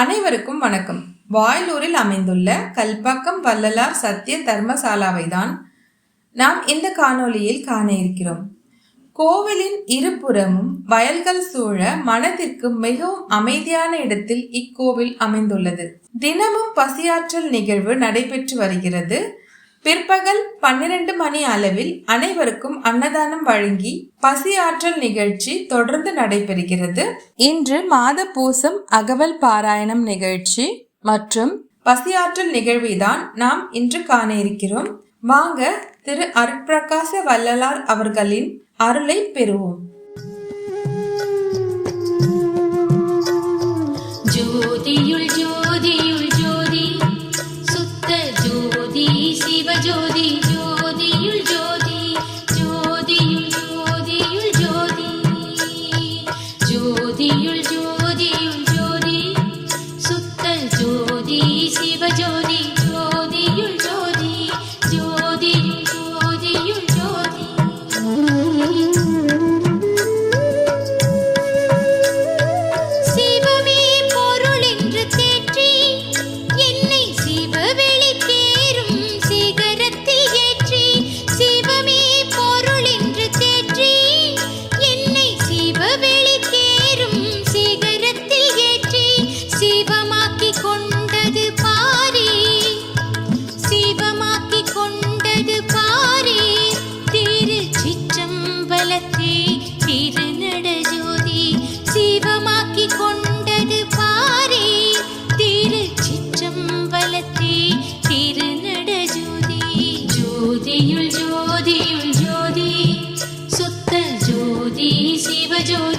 அனைவருக்கும் வணக்கம். வாயிலூரில் அமைந்துள்ள கல்பாக்கம் வள்ளலார் சத்திய தர்மசாலாவை தான் நாம் இந்த காணொளியில் காண இருக்கிறோம். கோவிலின் இருபுறமும் வயல்கள் சூழ மனதிற்கு மிகவும் அமைதியான இடத்தில் இக்கோவில் அமைந்துள்ளது. தினமும் பசியாற்றல் நிகழ்வு நடைபெற்று வருகிறது. பிற்பகல் பன்னிரண்டு மணி அளவில் அனைவருக்கும் அன்னதானம் வழங்கி பசியாற்றல் நிகழ்ச்சி தொடர்ந்து நடைபெறுகிறது. இன்று மாத பூசம் அகவல் பாராயணம் நிகழ்ச்சி மற்றும் பசியாற்றல் நிகழ்வை தான் நாம் இன்று காண இருக்கிறோம். வாங்க திரு அருட்பிரகாச வள்ளலார் அவர்களின் அருளை பெறுவோம். ஜோதியுள் ஜோதி சுத்த ஜோதி சிவஜோதி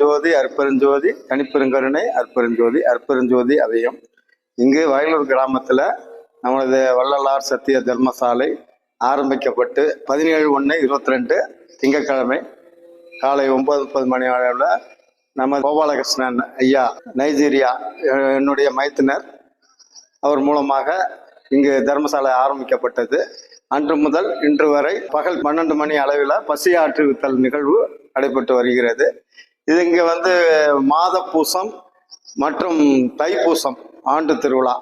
அற்பெருஞ்சோதி அற்பெருஞ்சோதி தனிப்பெருங்கருணை அற்பெருஞ்சோதி அற்பெருஞ்சோதி அதயம் இங்கு வயலூர் கிராமத்தில் நமது வள்ளலார் சத்திய தர்மசாலை ஆரம்பிக்கப்பட்டு பதினேழு ஒன்று இருபத்தி ரெண்டு திங்கட்கிழமை காலை ஒன்பது முப்பது மணி அளவில் நம்ம கோபாலகிருஷ்ணன் ஐயா நைஜீரியா என்னுடைய மைத்தினர் அவர் மூலமாக இங்கு தர்மசாலை ஆரம்பிக்கப்பட்டது. அன்று முதல் இன்று வரை பகல் பன்னெண்டு மணி அளவில் பசி ஆற்றுவித்தல் நிகழ்வு நடைபெற்று வருகிறது. இது இங்கே வந்து மாதப்பூசம் மற்றும் தைப்பூசம் ஆண்டு திருவிழா.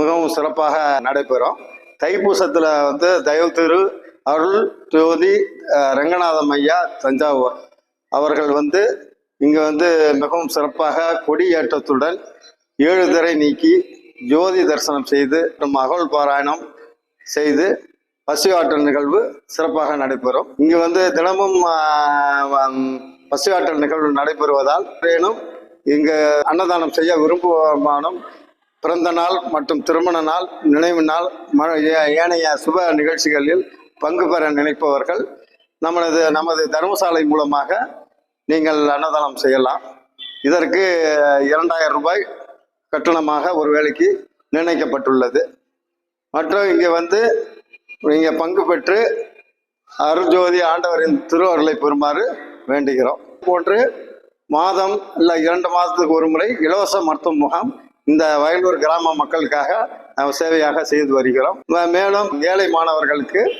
மிகவும் சிறப்பாக நடைபெறும். தைப்பூசத்தில் வந்து தயவு திரு அருள் ஜோதி ரங்கநாதம் ஐயா தஞ்சாவூர் அவர்கள் வந்து இங்கே வந்து மிகவும் சிறப்பாக கொடியேற்றத்துடன் ஏழு திரை நீக்கி ஜோதி தரிசனம் செய்து மகள் பாராயணம் செய்து பசுவாற்றல் நிகழ்வு சிறப்பாக நடைபெறும். இங்கு வந்து தினமும் பசுகாட்டல் நிகழ்வு நடைபெறுவதால் மேலும் இங்கு அன்னதானம் செய்ய விரும்புவமானும் பிறந்த நாள் மற்றும் திருமண நாள் நினைவு நாள் ம- ஏ- ஏனைய சுப நிகழ்ச்சிகளில் பங்கு பெற நினைப்பவர்கள் நமது நமது தர்மசாலை மூலமாக நீங்கள் அன்னதானம் செய்யலாம். இதற்கு இரண்டாயிரம் ரூபாய் கட்டணமாக ஒரு வேலைக்கு நிர்ணயிக்கப்பட்டுள்ளது. மற்றும் இங்கே வந்து நீங்கள் பங்கு பெற்று அருள்ஜோதி ஆண்டவரின் திருவருளை பெறுமாறு வேண்டுகிறோம். போன்று மாதம் இல்லை இரண்டு மாதத்துக்கு ஒரு முறை இலவச மருத்துவ முகாம் இந்த வயலூர் கிராம மக்களுக்காக சேவையாக செய்து வருகிறோம். மேலும் ஏழை மாணவர்களுக்கு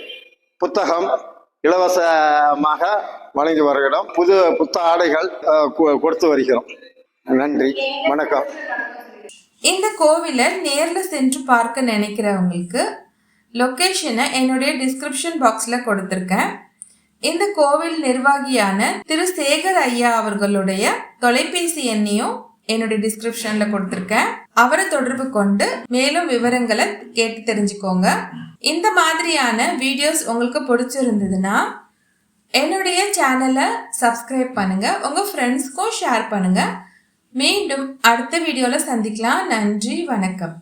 புத்தகம் இலவசமாக வழங்கி வருகிறோம். புது புத்த ஆடைகள் கொ- கொடுத்து வருகிறோம். நன்றி. வணக்கம். இந்த கோவிலை நேர்ல சென்று பார்க்க நினைக்கிறவங்களுக்கு லொகேஷனை என்னுடைய டிஸ்கிரிப்ஷன் பாக்ஸில் கொடுத்துருக்கேன். இந்த கோவில் நிர்வாகியான திரு சேகர் ஐயா அவர்களுடைய தொலைபேசி எண்ணையும் என்னுடைய டிஸ்கிரிப்ஷன்ல கொடுத்துருக்கேன். அவரை தொடர்பு கொண்டு மேலும் விவரங்களை கேட்டு தெரிஞ்சுக்கோங்க. இந்த மாதிரியான வீடியோஸ் உங்களுக்கு பிடிச்சிருந்ததுன்னா என்னுடைய சேனலை சப்ஸ்கிரைப் பண்ணுங்க. உங்க ஃப்ரெண்ட்ஸ்க்கும் ஷேர் பண்ணுங்க. மீண்டும் அடுத்த வீடியோல சந்திக்கலாம். நன்றி வணக்கம்.